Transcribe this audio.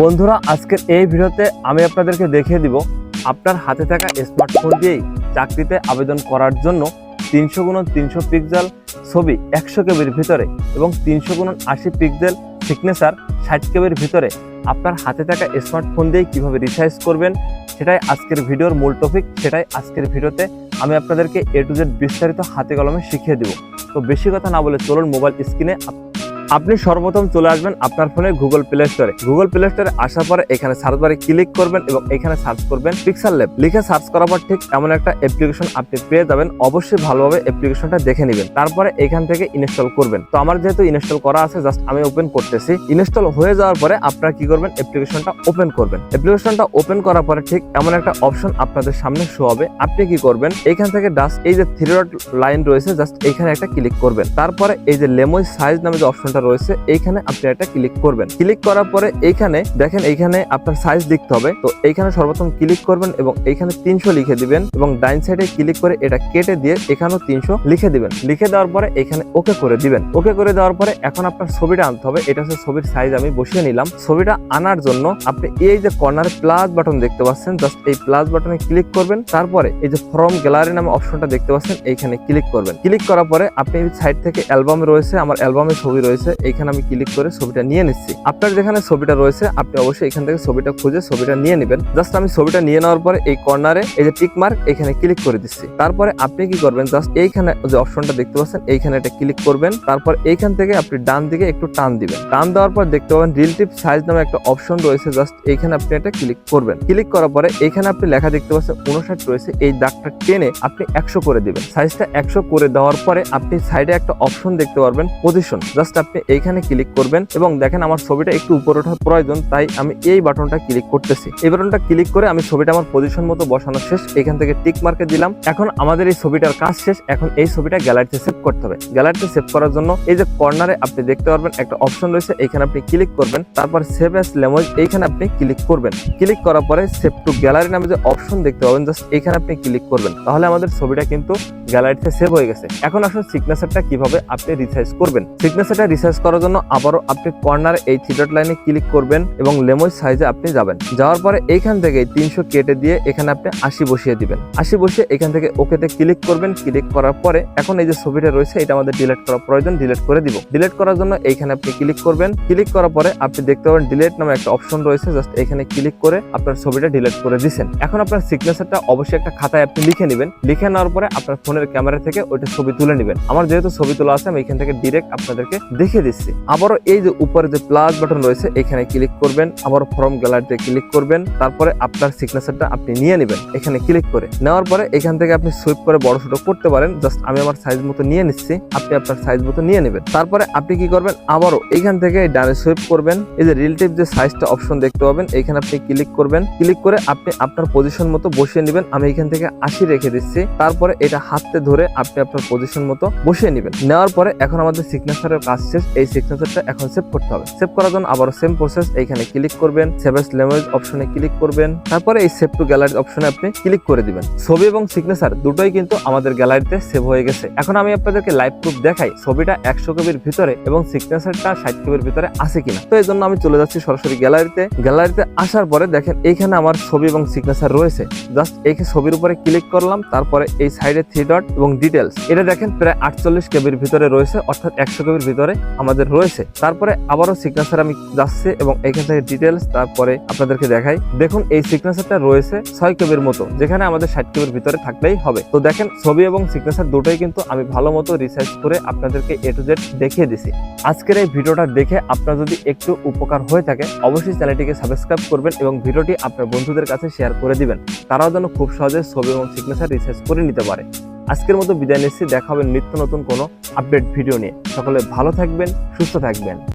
বন্ধুরা, আজকের এই ভিডিওতে আমি আপনাদেরকে দেখিয়ে দিব আপনার হাতে থাকা স্মার্টফোন দিয়েই চাকরিতে আবেদন করার জন্য তিনশো গুণন তিনশো পিক্সেল ছবি একশো কেবির ভিতরে এবং তিনশো গুণন আশি পিক্সেল সিগনেচার ষাট কেবির ভিতরে আপনার হাতে থাকা স্মার্টফোন দিয়ে কীভাবে রিসার্চ করবেন, সেটাই আজকের ভিডিওর মূল টপিক সেটাই আজকের ভিডিওতে আমি আপনাদেরকে এ টু জেড বিস্তারিত হাতে কলমে শিখিয়ে দিব। তো বেশি কথা না বলে চলুন মোবাইল স্ক্রিনে আপনি সর্বপ্রথম চলে আসবেন আপনার ফোনে গুগল প্লে স্টোরে গুগল প্লে স্টোরে আসার পরে এখানে সার্চ বারে ক্লিক করবেন এবং এখানে সার্চ করবেন পিক্সেল ল্যাব লিখে সার্চ করার পর ঠিক এমন একটা অ্যাপ্লিকেশন আপনি পেয়ে যাবেন। অবশ্যই ভালোভাবে অ্যাপ্লিকেশনটা দেখে নেবেন। তারপরে এখান থেকে ইনস্টল করবেন। তো আমার যেহেতু ইনস্টল করা আছে জাস্ট আমি ওপেন করতেছি। ইনস্টল হয়ে যাওয়ার পরে আপনারা কি করবেন? অ্যাপ্লিকেশনটা ওপেন করবেন। অ্যাপ্লিকেশনটা ওপেন করার পরে ঠিক এমন একটা অপশন আপনাদের সামনে শো হবে। আপনি কি করবেন? এখান থেকে ডাস্ট এই যে থ্রি লাইন রয়েছে জাস্ট এইখানে একটা ক্লিক করবেন। তারপরে এই যে লেমোই সাইজ নামে যে অপশনটা রয়েছে, এইখানে আপনি একটা ক্লিক করবেন। ক্লিক করার পরে এইখানে দেখেন, এইখানে আপনার সাইজ লিখতে হবে। তো এইখানে সর্বপ্রথম ক্লিক করবেন এবং এইখানে তিনশো লিখে দিবেন এবং ডাইন সাইডে ক্লিক করে এটা কেটে দিয়ে এখানেও তিনশো লিখে দিবেন। লিখে দেওয়ার পরে এখানে ওকে করে দিবেন। ওকে করে দেওয়ার পরে এখন আপনার ছবিটা আনতে হবে। এটা হচ্ছে ছবির সাইজ আমি বসিয়ে নিলাম। ছবিটা আনার জন্য আপনি এই যে কর্নারে প্লাস বাটন দেখতে পাচ্ছেন জাস্ট এই প্লাস বাটনে ক্লিক করবেন। তারপরে এই যে ফর্ম গ্যালারি নামে অপশনটা দেখতে পাচ্ছেন, এইখানে ক্লিক করবেন। ক্লিক করার পরে আপনি সাইড থেকে অ্যালবাম রয়েছে, আমার অ্যালবামে ছবি রয়েছে। এইখানে আমি ক্লিক করে ছবিটা নিয়ে নিচ্ছি। আপনার যেখানে ছবিটা রয়েছে, আপনি অবশ্যই এখান থেকে ছবিটা খুঁজে ছবিটা নিয়ে নেবেন। জাস্ট আমি ছবিটা নিয়ে নেওয়ার পরে এই কর্নারে এই যে টিক মার্ক এখানে ক্লিক করে দিচ্ছি। তারপরে আপনি কি করবেন? জাস্ট এইখানে যে অপশনটা দেখতে পাচ্ছেন, এইখানে একটা ক্লিক করবেন। তারপর এইখান থেকে আপনি ডান দিকে একটু টান দিবেন। টান দেওয়ার পর দেখতে পাবেন রিলেটিভ সাইজ নামে একটা অপশন রয়েছে। জাস্ট এইখানে আপনি একটা ক্লিক করবেন। ক্লিক করার পরে এইখানে আপনি লেখা দেখতে পাচ্ছেন, উনষাট রয়েছে। এই দাগটা টেনে আপনি একশো করে দিবেন। সাইজটা একশো করে দেওয়ার পরে আপনি সাইডে একটা অপশন দেখতে পারবেন পজিশন জাস্ট আপনি এইখানে ক্লিক করবেন এবং দেখেন আমার ছবিটা একটু উপরে ওঠার প্রয়োজন, তাই আমি এই বাটনটা ক্লিক করতেছি। এই বাটনটা ক্লিক করে আমি ছবিটা আমার পজিশন মতো বসানো শেষ, এখান থেকে টিক মার্কে দিলাম। এখন আমাদের এই ছবিটার কাজ শেষ, এখন এই ছবিটা গ্যালারিতে সেভ করতে হবে। গ্যালারিতে সেভ করার জন্য এই যে কর্নারে আপনি দেখতে পারবেন একটা অপশন রয়েছে এখানে আপনি ক্লিক করবেন, তারপর সেভ অ্যাস লেমোজ এইখানে আপনি ক্লিক করবেন। ক্লিক করার পরে সেভ টু গ্যালারি নামে যে অপশন দেখতে পাবেন জাস্ট এখানে আপনি ক্লিক করবেন। তাহলে আমাদের ছবিটা কিন্তু গ্যালারিতে সেভ হয়ে গেছে। এখন আসলে সিগনেচারটা কীভাবে আপনি রিসার্চ করবেন। সিগনেচারটা রিসার্চ করার জন্য আবারও আপনি কর্নার এই থ্রি ডট লাইনে ক্লিক করবেন এবং লেমোজ সাইজে আপনি যাবেন। যাওয়ার পরে এইখান থেকে তিনশো কেটে দিয়ে এখানে আপনি আশি বসিয়ে দিবেন। আশি বসিয়ে এখান থেকে ওকেতে ক্লিক করবেন। ক্লিক করার পরে এখন এই যে ছবিটা রয়েছে, এটা আমাদের ডিলেট করা প্রয়োজন ডিলেট করে দিব। ডিলেট করার জন্য এইখানে আপনি ক্লিক করবেন। ক্লিক করার পরে আপনি দেখতে পাবেন ডিলেট নামে একটা অপশন রয়েছে। জাস্ট এখানে ক্লিক করে আপনার ছবিটা ডিলিট করে দিচ্ছেন এখন আপনার সিগনেচারটা অবশ্যই একটা খাতায় আপনি লিখে নেবেন। লিখে নেওয়ার পরে আপনার ফোনের ক্যামেরা থেকে ওইটা ছবি তুলে নেবেন। আমার যেহেতু ছবি তোলা আছে, আমি এখান থেকে ডিরেক্ট আপনাদেরকে দেখিয়ে দিচ্ছি। আবারও এই যে উপরে যে প্লাস বাটন রয়েছে, এখানে ক্লিক করবেন আবার ফর্ম গ্যালারিতে ক্লিক করবেন, তারপরে আপনার সিগনেচারটা আপনি নিয়ে নেবেন, এখানে ক্লিক করে। নেওয়ার পরে এখান থেকে আপনি সুইপ করে বড় ছোট করতে পারেন জাস্ট আমি আমার সাইজ মতো নিয়ে নিচ্ছি, আপনি আপনার সাইজ মতো নিয়ে নেবেন। তারপরে আপনি কি করবেন, আবারও এখান থেকে ডানে সুইপ করবেন, এই যে রিলেটিভ যে সাইজটা অপশন দেখতে পাবেন, এখানে আপনি ক্লিক করবেন ক্লিক করে আপনি আপনার পজিশন মতো বসিয়ে নেবেন, আমি এখান থেকে আশি রেখে দিচ্ছি, তারপরে এটা হাতে ধরে আপনি আপনার পজিশন মতো বসিয়ে নেবেন। নেওয়ার পরে এখন আমাদের সিগনেচারের কাজ শেষ এই সিগনেচারটা এখন সেভ করতে হবে। সেভ করার জন্য আবারও সেম প্রসেস এইখানে ক্লিক করবেন সেভ এস ল্যাঙ্গুয়েজ অপশনে ক্লিক করবেন। তারপরে এই সেভ টু গ্যালারি অপশনে আপনি ক্লিক করে দিবেন। ছবি এবং সিগনেচার দুটোই কিন্তু আমাদের গ্যালারিতে সেভ হয়ে গেছে। এখন আমি আপনাদেরকে লাইভ প্রুফ দেখাই ছবিটা একশো কবির ভিতরে এবং সিগনেচারটা ষাট কবির ভিতরে আছে কিনা। তো এই জন্য আমি চলে যাচ্ছি সরাসরি গ্যালারিতে গ্যালারিতে আসার পরে দেখেন এইখানে আমার ছবি এবং সিগনেচার রয়েছে। জাস্ট এই ছবির উপরে ক্লিক করলাম, তারপরে এই সাইডে থ্রি ডট এবং ডিটেলস এটা দেখেন প্রায় আটচল্লিশ কেবির ভিতরে রয়েছে, অর্থাৎ একশো কেবির ভিতরে আমাদের রয়েছে। তারপরে আবারও সিগনেচার আমি যাচ্ছে এবং এখান থেকে ডিটেলস তারপরে আপনাদেরকে দেখাই। দেখুন, এই সিগনেচারটা রয়েছে ছয় কেবির মতো, যেখানে আমাদের ষাট কেবির ভিতরে থাকলেই হবে। তো দেখেন, ছবি এবং সিগনেচার দুটোই কিন্তু আমি ভালো মতো রিসার্চ করে আপনাদেরকে এ টু জেড দেখিয়ে দিছি। আজকের এই ভিডিওটা দেখে আপনার যদি একটু উপকার হয়ে থাকে, অবশ্যই চ্যানেলটিকে সাবস্ক্রাইব করবেন এবং ভিডিওটি আপনার বন্ধুদের কাছে শেয়ার করে দিবেন। তারাও যেন খুব সহজে ছবি এবং সিগনেচার রিসার্চ করে নিতে পারে। আজকের মতো বিদায় নিচ্ছি। দেখা হবে নিত্য নতুন কোনো আপডেট ভিডিও নিয়ে। সকলে ভালো থাকবেন, সুস্থ থাকবেন।